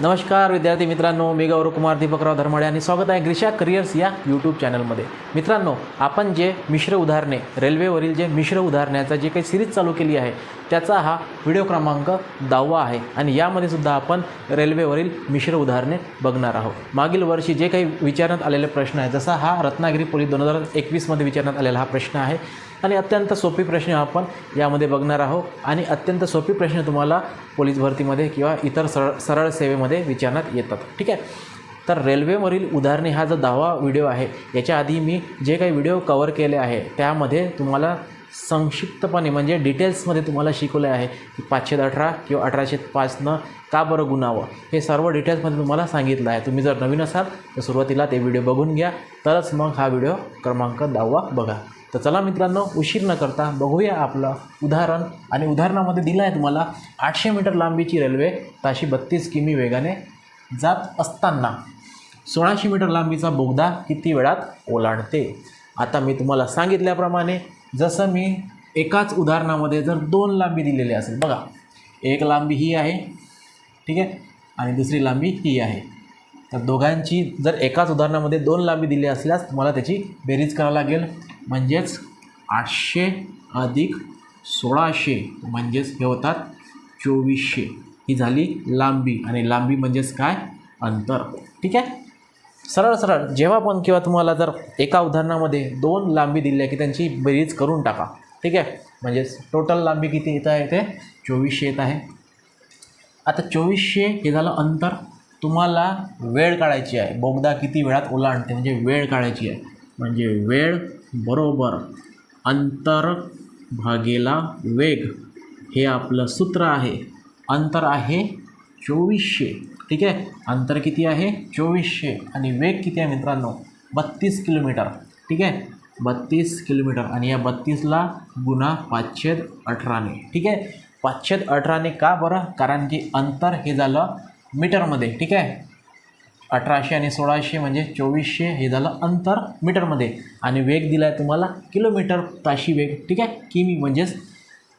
नमस्कार विद्यार्थी मित्रांनो. मी गौरवकुमार दीपकराव धर्माडे आणि स्वागत आहे ग्रिशा करिअर्स या यूट्यूब चॅनलमध्ये मित्रांनो आपण जे मिश्र उदाहरणे रेल्वेवरील जे मिश्र उदाहरणाचा जे काही सिरीज चालू केली आहे त्याचा हा व्हिडिओ क्रमांक दहावा आहे आणि यामध्ये सुद्धा आपण रेल्वेवरील मिश्र उदाहरणे बघणार आहोत. मागील वर्षी जे काही विचारण्यात आलेले प्रश्न आहे जसा हा रत्नागिरी पोलीस दोन हजार एकवीसमध्ये विचारण्यात आलेला हा प्रश्न आहे आणि अत्यंत सोपी प्रश्न आपण यामध्ये बघणार आहोत. आणि अत्यंत सोपी प्रश्न तुम्हाला पोलीस भरतीमध्ये किंवा इतर सरळ सरळ सेवेमध्ये विचारण्यात येतात. ठीक आहे? तर रेल्वेवरील उदाहरणे हा जो दहावा व्हिडिओ आहे याच्या आधी मी जे काही व्हिडिओ कवर केले आहे त्यामध्ये तुम्हाला संक्षिप्तपणे म्हणजे डिटेल्समध्ये तुम्हाला शिकवले आहे की पाचशे अठरा किंवा अठराशे पाचनं का बरं गुणावं. हे सर्व डिटेल्समध्ये तुम्हाला सांगितलं आहे. तुम्ही जर नवीन असाल तर सुरुवातीला ते व्हिडिओ बघून घ्या. तरच मग हा व्हिडिओ क्रमांक दहावा बघा. तर चला मित्रांनो उशीर न करता बघूया आपलं उदाहरण. आणि उदाहरणामध्ये दिलं आहे तुम्हाला आठशे मीटर लांबीची रेल्वे ताशी बत्तीस किमी वेगाने जात असताना सोळाशे मीटर लांबीचा बोगदा किती वेळात ओलांडते? आता मी तुम्हाला सांगितल्याप्रमाणे जसं मी एकाच उदाहरणामध्ये जर दोन लांबी दिलेली असेल बघा एक लांबी ही आहे ठीक आहे आणि दुसरी लांबी ही आहे. तर दोघांची जर एकाच उदाहरणामध्ये दोन लांबी दिली असल्यास तुम्हाला त्याची बेरीज करावी लागेल. म्हणजेच आठशे अधिक सोळाशे म्हणजेच हे होतात चोवीसशे. ही झाली लांबी आणि लांबी म्हणजेच काय? अंतर. ठीक आहे? सरळ सरळ. जेव्हा पण किंवा तुम्हाला जर एका उदाहरणामध्ये दोन लांबी दिली आहे की त्यांची बेरीज करून टाका. ठीक आहे? म्हणजेच टोटल लांबी किती येत आहे? ते चोवीसशे येत आहे. आता चोवीसशे हे झालं अंतर. तुम्हाला वेळ काढायची आहे. बोगदा किती वेळात ओलांडते म्हणजे वेळ काढायची आहे. म्हणजे वेळ बरोबर अंतर भागेला वेग हे आपलं सूत्र आहे. अंतर आहे चोवीसशे. ठीक आहे? अंतर किती आहे? चोवीसशे. आणि वेग किती आहे मित्रांनो? बत्तीस किलोमीटर. ठीक आहे? बत्तीस किलोमीटर. आणि या बत्तीसला गुन्हा पाचशे अठराने. ठीक आहे? पाचशे अठराने का बरं? कारण की अंतर हे झालं मीटरमध्ये ठीक आहे? अठराशे आणि सोळाशे म्हणजे चोवीसशे हे झालं अंतर मीटरमध्ये. आणि वेग दिला आहे तुम्हाला किलोमीटर ताशी वेग ठीक आहे? किमी म्हणजेच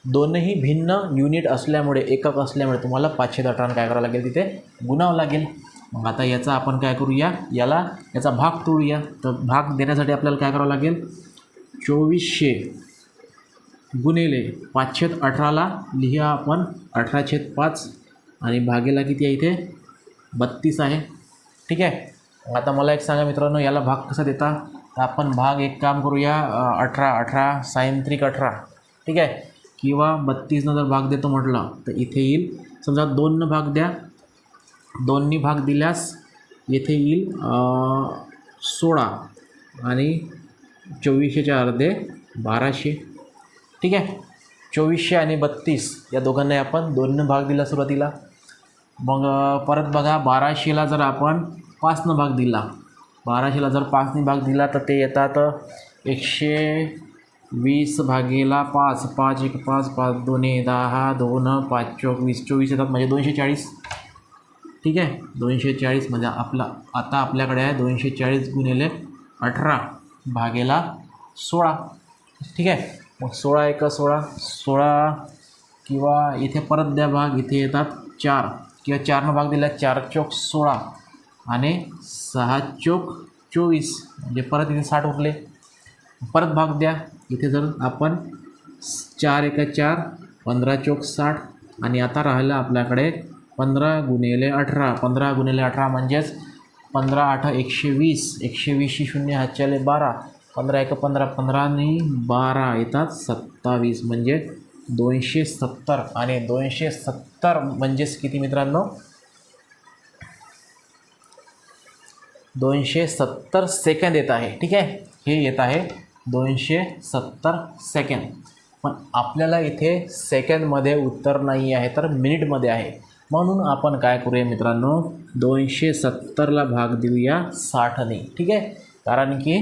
दोनही भिन्न युनिट असल्यामुळे एकक असल्यामुळे तुम्हाला पाचशे अठरानं काय करावं लागेल तिथे? गुणावं लागेल. मग आता याचा आपण काय करूया? याला याचा भाग तोडूया. तर भाग देण्यासाठी आपल्याला काय करावं लागेल? चोवीसशे गुणिले पाचशे अठराला लिहा आपण अठराशे पाच. आणि भागेला किती आहे इथे? बत्तीस आहे. ठीक आहे? आता मला एक सांगा मित्रांनो याला भाग कसा देता? तर आपण भाग एक काम करूया. अठरा अठरा सायंत्रिक अठरा. ठीक आहे? किंवा बत्तीसनं जर भाग देतो म्हटलं तर इथे येईल. समजा दोननं भाग द्या. दोननी भाग दिल्यास येथे येईल सोळा आणि चोवीसशेच्या अर्धे बाराशे. ठीक आहे? चोवीसशे आणि बत्तीस या दोघांनाही आपण दोननं भाग दिला सुरुवातीला. मग परत बघा बाराशेला जर आपण पाचनं भाग दिला बाराशेला जर पाचने भाग दिला तर ते येतात एकशे वीस भागेला पाच. पाच एक पाच पाच दोन्ही दहा दोन पाच चोवीस. चोवीस येतात म्हणजे दोनशे चाळीस. ठीक आहे? दोनशे चाळीस म्हणजे आपला आता आपल्याकडे आहे दोनशे चाळीस गुणिले अठरा भागेला सोळा. ठीक आहे? मग सोळा एक सोळा सोळा किंवा इथे परत द्या भाग इथे येतात चार. किंवा चारनं भाग दिला चार चौक सोळा आणि सहा चौक चोवीस. म्हणजे परत इथे साठ उरले. परत भाग द्या. इथे जर आपण चार एका चार पंधरा चोक साठ आणि आता राहिलं आपल्याकडे पंधरा गुणिले अठरा. पंधरा गुणिले अठरा म्हणजेच पंधरा आठ एकशे वीस. एकशे वीसशी शून्य हातच्याले बारा. पंधरा एक पंधरा पंधरा बारा येतात सत्तावीस. म्हणजे दोनशे सत्तर आणि दोनशे सत्तर म्हणजेच किती मित्रांनो? दोनशे सत्तर सेकंद येत आहे ठीक आहे? हे येत आहे दोनशे सत्तर सेकंद पण आपल्याला इथे सेकंडमध्ये उत्तर नाही आहे तर मिनिटमध्ये आहे. म्हणून आपण काय करूया मित्रांनो? दोनशे सत्तरला भाग देऊया साठने ठीक आहे? कारण की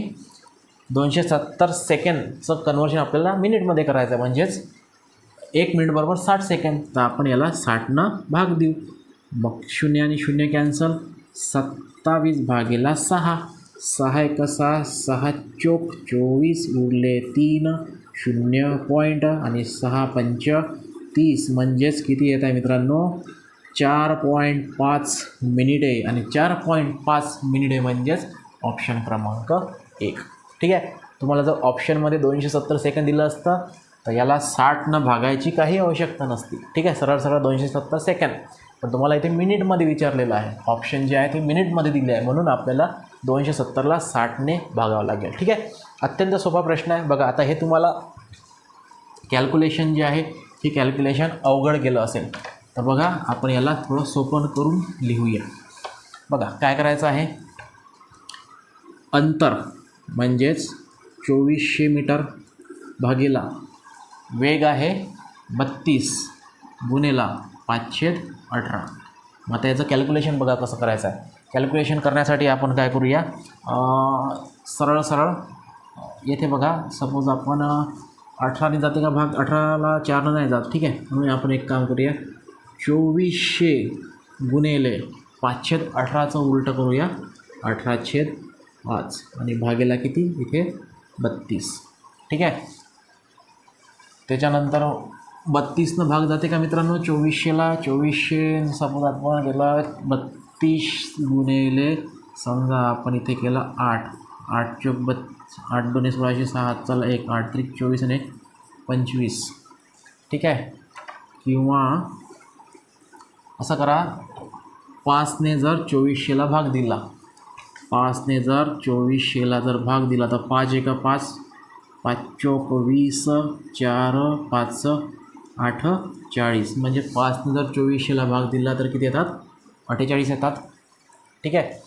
दोनशे सत्तर सेकंडचं कन्वर्शन आपल्याला मिनिटमध्ये करायचं आहे म्हणजेच एक मिनिट बरोबर साठ सेकंड तर आपण याला साठनं भाग देऊ. मग शून्य आणि शून्य कॅन्सल सत्तावीस भागेला सहा. सहा एक सहा सहा चोक चोवीस उरले तीन. शून्य पॉईंट आणि सहा पंच तीस. म्हणजेच किती येत आहे मित्रांनो? चार पॉईंट पाच मिनिटे आणि चार पॉईंट पाच मिनिटे म्हणजेच ऑप्शन क्रमांक एक. ठीक आहे? तुम्हाला जर ऑप्शनमध्ये दोनशे सत्तर सेकंद दिलं असतं तर याला साठनं भागायची काही आवश्यकता नसती. ठीक आहे? सरळ सरळ दोनशे सत्तर सेकंड पण तुम्हाला इथे मिनिटमध्ये विचारलेलं आहे. ऑप्शन जे आहे ते मिनिटमध्ये दिले आहे. म्हणून आपल्याला दोनशे सत्तरला साठने भागावं लागेल. ठीक आहे? अत्यंत सोपा प्रश्न आहे. बघा आता हे तुम्हाला कॅल्क्युलेशन जे आहे ही कॅल्क्युलेशन अवघड गेलं असेल. तर बघा आपण याला थोडं सोपं करून लिहूया. बघा काय करायचं आहे? अंतर म्हणजेच चोवीसशे मीटर भागीला वेग आहे बत्तीस गुन्हेला पाचशे अठरा. मग आता याचं कॅल्क्युलेशन बघा कसं करायचं आहे. कॅल्क्युलेशन करण्यासाठी आपण काय करूया? सरळ सरळ. येथे बघा सपोज आपण अठराने जाते का भाग? अठराला चारनं नाही जात. ठीक आहे? म्हणून आपण एक काम करूया. चोवीसशे गुणेले पाचशेत अठराचं उलटं करूया. अठरा छेद पाच. आणि भागेला किती? इथे बत्तीस. ठीक आहे? त्याच्यानंतर बत्तीसनं भाग जाते का मित्रांनो? चोवीसशेला. चोवीसशे सपोज आपण गेला. बत्तीस गुणेले समजा आपण इथे केलं आठ. आठ चो बत् आठ दोन्ही सोळाशे सहा चला एक आठ त्रिक चोवीस आणि एक पंचवीस. ठीक आहे? किंवा असं करा पाचने जर चोवीसशेला भाग दिला. पाचने जर चोवीसशेला जर भाग दिला तर पाच एका पाच पाच चोक वीस चार पाच आठ चाळीस. म्हणजे पाचनं जर चोवीसशेला भाग दिला तर किती येतात? अठ्ठेचाळीस येतात. ठीक आहे?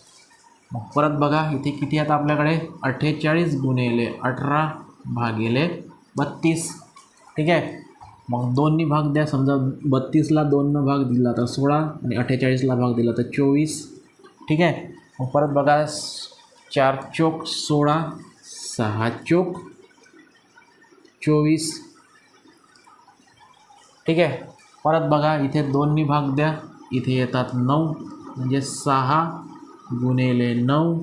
मग परत बघा इथे किती आहेत आपल्याकडे? अठ्ठेचाळीस गुणेले अठरा भागिले बत्तीस. ठीक आहे? मग दोन्ही भाग द्या. समजा बत्तीसला दोननं भाग दिला तर सोळा आणि अठ्ठेचाळीसला भाग दिला तर चोवीस. ठीक आहे? मग परत बघा चार चोक सोळा सहा चोक चोवीस. ठीक आहे. परत बघा इथे दोन्ही भाग द्या. इथे येतात नऊ म्हणजे सहा गुणेले नऊ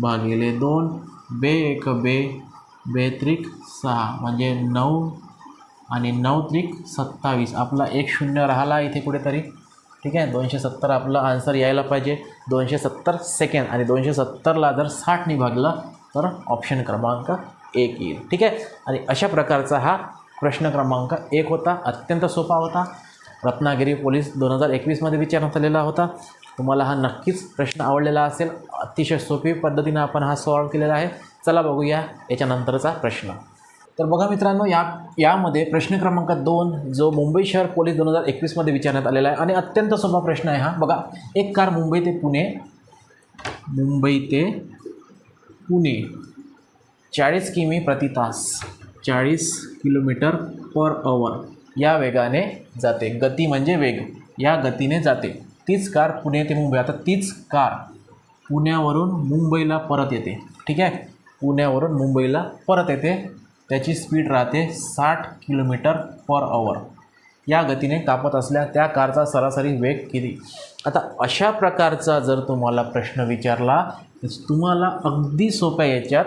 भागिले दोन. बे एक बे बे त्रिक सहा म्हणजे नऊ आणि नऊ त्रिक सत्तावीस. आपला एक शून्य राहिला इथे कुठेतरी. ठीक आहे. दोनशे सत्तर आपला आन्सर यायला पाहिजे. दोनशे सत्तर सेकंड आणि दोनशे सत्तरला जर साठने भागलं तर ऑप्शन क्रमांक एक येईल. ठीक आहे? आणि अशा प्रकारचा हा प्रश्न क्रमांक एक होता. अत्यंत सोपा होता. रत्नागिरी पोलीस दोन हजार एकवीसमध्ये विचारण्यात आलेला होता. तुम्हाला हा नक्कीच प्रश्न आवडलेला असेल. अतिशय सोपी पद्धतीनं आपण हा सॉल्व केलेला आहे. चला बघूया याच्यानंतरचा प्रश्न. तर बघा मित्रांनो या यामध्ये प्रश्न क्रमांक दोन जो मुंबई शहर पोलीस दोन हजार एकवीसमध्ये विचारण्यात आलेला आहे. आणि अत्यंत सोपा प्रश्न आहे हा. बघा एक कार मुंबई ते पुणे मुंबई ते पुणे. चाळीस किमी प्रति तास चाळीस किलोमीटर पर अवर या वेगाने जाते. गती म्हणजे वेग. या गतीने जाते. तीच कार पुणे ते मुंबई. आता तीच कार पुण्यावरून मुंबईला परत येते. ठीक आहे? पुण्यावरून मुंबईला परत येते. त्याची स्पीड राहते साठ किलोमीटर पर अवर या गतीने कापत असल्या त्या कारचा सरासरी वेग किती? आता अशा प्रकारचा जर तुम्हाला प्रश्न विचारला तर तुम्हाला अगदी सोप्या याच्यात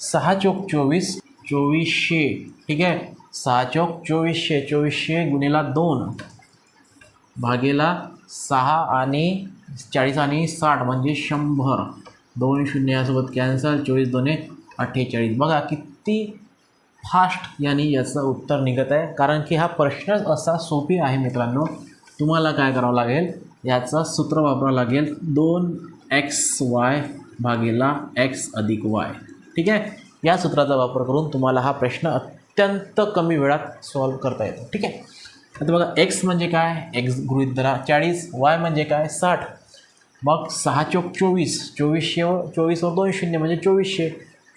सहा चौक चोवीस चोवीसशे ठीक आहे? सहा चौक चोवीसशे चोवीसशे गुणेला दोन. भागेला सहा आणि चाळीस आणि साठ म्हणजे शंभर. दोन शून्य यासोबत कॅन्सल चोवीस दोन्ही अठ्ठेचाळीस. बघा किती फास्ट यानी याचं उत्तर निघत आहे. कारण की हा प्रश्नच असा सोपी आहे मित्रांनो. तुम्हाला काय करावं लागेल? याचं सूत्र वापरावं लागेल दोन एक्स वाय भागेला एक्स अधिक वाय. ठीक आहे? या सूत्राचा वापर करून तुम्हाला हा प्रश्न अत्यंत कमी वेळात सॉल्व करता येतो. ठीक आहे? आता बघा एक्स म्हणजे काय? एक्स गृहित धरा. चाळीस. वाय म्हणजे काय? साठ. मग सहा चोक चोवीस. चोवीसशे चोवीसवर दोन शून्य म्हणजे चोवीसशे.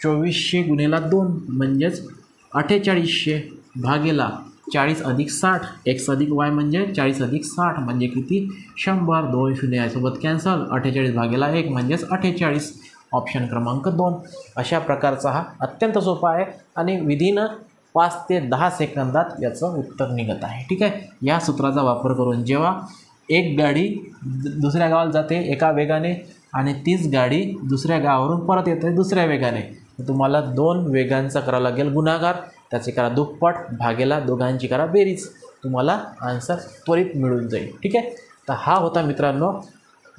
चोवीसशे गुन्हेला दोन म्हणजेच अठ्ठेचाळीसशे भागेला चाळीस अधिक साठ. एक्स अधिक वाय म्हणजे चाळीस अधिक साठ. म्हणजे किती? शंभर. दोन शून्य यासोबत कॅन्सल अठ्ठेचाळीस भागेला एक म्हणजेच अठ्ठेचाळीस. ऑप्शन क्रमांक दोन. अशा प्रकारचा हा अत्यंत सोपा आहे आणि विधीनं पाच ते दहा सेकंदात याचं उत्तर निघत आहे. ठीक आहे? या सूत्राचा वापर करून जेव्हा एक गाडी दुसऱ्या गावाला जाते एका वेगाने आणि तीच गाडी दुसऱ्या गावावरून परत येते दुसऱ्या वेगाने तुम्हाला दोन वेगांचा करावा लागेल गुन्हागार. त्याचे करा दुप्पट भागेला दोघांची करा बेरीज. तुम्हाला आन्सर त्वरित मिळून जाईल. ठीक आहे? तर हा होता मित्रांनो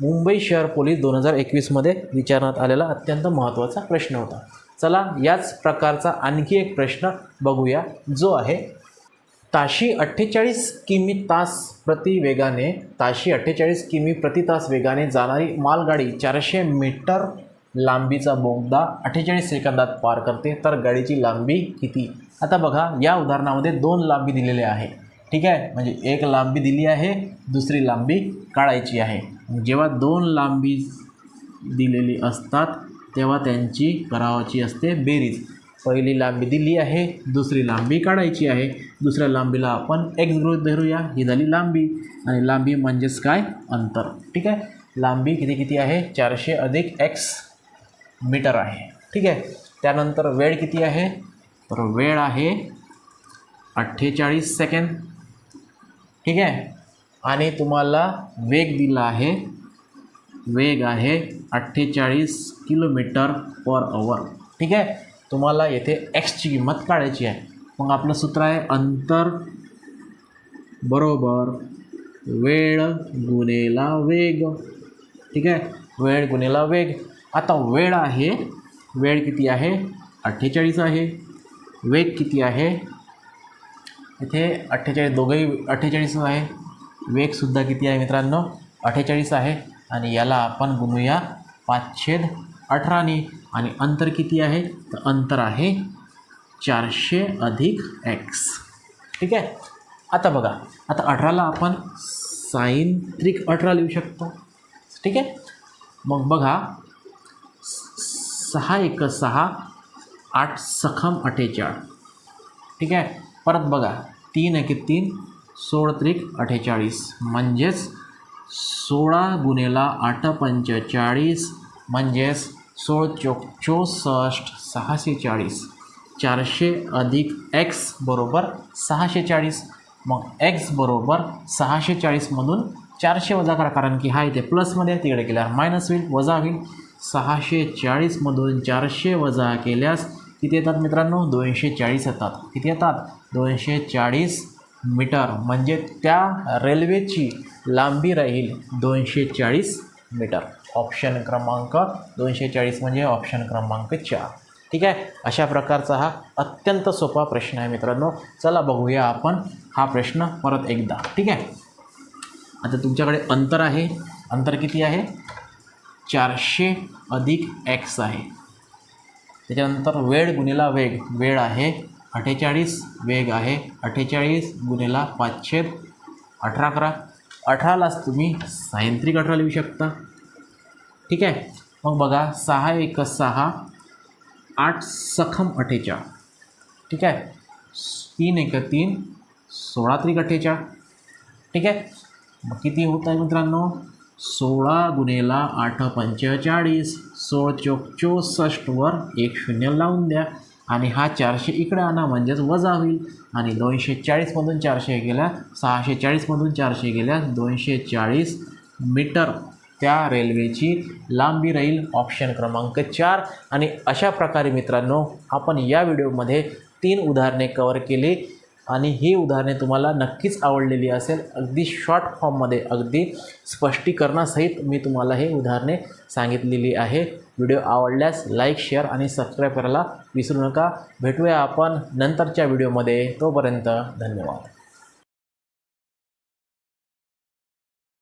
मुंबई शहर पोलीस दोन हजार एकवीसमध्ये विचारण्यात आलेला अत्यंत महत्त्वाचा प्रश्न होता. चला याच प्रकारचा आणखी एक प्रश्न बघूया जो आहे ताशी अठ्ठेचाळीस किमी तास प्रति वेगाने ताशी अठ्ठेचाळीस किमी प्रति तास वेगाने जाणारी मालगाडी चारशे मीटर लांबीचा बोगदा अठ्ठेचाळीस सेकंदात पार करते. तर गाडीची लांबी किती? आता बघा या उदाहरणामध्ये दोन लांबी दिलेल्या आहे. ठीक आहे? म्हणजे एक लांबी दिली आहे दुसरी लांबी काढायची आहे. जेव्हा दोन लांबी दिलेली असतात तेव्हा त्यांची करावाची असते बेरीज. पहिली लांबी दिली आहे दुसरी लांबी काढायची आहे. दुसऱ्या लांबीला आपण एक्स गृहित धरूया. ही झाली लांबी. आणि लांबी म्हणजेच काय? अंतर. ठीक आहे? लांबी किती किती आहे? चारशे अधिक एक्स मीटर आहे. ठीक आहे? त्यानंतर वेळ किती आहे? तर वेळ आहे अठ्ठेचाळीस सेकंड ठीक आहे? आणि तुम्हाला वेग दिला आहे. वेग आहे अठ्ठेचाळीस किलोमीटर पर अवर ठीक आहे? तुम्हाला येथे एक्सची किंमत काढायची आहे. मग आपलं सूत्र आहे अंतर बरोबर वेळ गुणेला वेग. ठीक आहे? वेळ गुणेला वेग. आता वेळ आहे. वेळ किती आहे? अठ्ठेचाळीस आहे. वेग किती आहे? इथे अठ्ठेचाळीस दोघंही अठ्ठेचाळीस आहे. वेगसुद्धा किती आहे मित्रांनो? अठ्ठेचाळीस आहे. आणि याला आपण गुणूया पाचशेद अठराने आणि अंतर किती आहे? तर अंतर आहे चारशे अधिक एक्स ठीक आहे? आता बघा. आता अठराला आपण साईन त्रिक अठरा लिहू शकतो. ठीक आहे? मग बघा. सहा एक सहा आठ सखम अठ्ठेचाळ. ठीक आहे? परत बघा. तीन एक तीन सोळ त्रिक अठ्ठेचाळीस. म्हणजेच सोळा गुणेला आठ पंचेचाळीस म्हणजेच सोळ चोक चौसष्ट सहाशे चाळीस. चारशे अधिक एक्स बरोबर सहाशे चाळीस. मग एक्स बरोबर सहाशे चाळीसमधून चारशे वजा करा कारण की हा इथे प्लसमध्ये तिकडे केल्यावर मायनस होईल वजा होईल. सहाशे चाळीसमधून चारशे वजा केल्यास किती येतात मित्रांनो? दोनशे चाळीस येतात. किती येतात? दोनशे चाळीस मीटर. म्हणजे त्या रेल्वेची लांबी राहील दोनशे चाळीस मीटर. ऑप्शन क्रमांक दोनशे चाळीस म्हणजे ऑप्शन क्रमांक चार. ठीक आहे? अशा प्रकारचा हा अत्यंत सोपा प्रश्न आहे मित्रांनो. चला बघूया आपण हा प्रश्न परत एकदा. ठीक आहे? आता तुमच्याकडे अंतर आहे. अंतर किती आहे? चारशे अधिक एक्स आहे. त्याच्यानंतर वेळ गुन्हेला वेग. वेळ आहे अठ्ठेचाळीस वेग आहे अठ्ठेचाळीस गुन्हेला पाचशे अठरा अकरा अठरालाच तुम्ही सायंत्रिक अठरा लिहू शकता. ठीक आहे? मग बघा सहा एक सहा आठ सखम अठ्ठेचाळ. ठीक आहे? तीन एक तीन सोळा त्रिक अठ्ठेचाळ. ठीक आहे? मग किती होत आहे मित्रांनो? सोळा गुणेला आठ पंचेचाळीस सोळ चोक चौसष्टवर एक शून्य लावून द्या. आणि हा चारशे इकडे आणा म्हणजेच वजा होईल. आणि दोनशे चाळीसमधून चारशे गेल्या सहाशे चाळीसमधून चारशे गेल्या दोनशे चाळीस मीटर. त्या रेल्वेची लांबी राहील ऑप्शन क्रमांक चार. आणि अशा प्रकारे मित्रांनो आपण या व्हिडिओमध्ये तीन उदाहरणे कवर केली. आणि ही उदाहरणे तुम्हाला नक्कीच आवडलेली असेल. अगदी शॉर्ट फॉर्ममध्ये अगदी स्पष्टीकरणासहित मी तुम्हाला हे उदाहरणे सांगितलेली आहे. व्हिडिओ आवडल्यास लाईक शेअर आणि सबस्क्राईब करायला विसरू नका. भेटूया आपण नंतरच्या व्हिडिओमध्ये. तोपर्यंत धन्यवाद.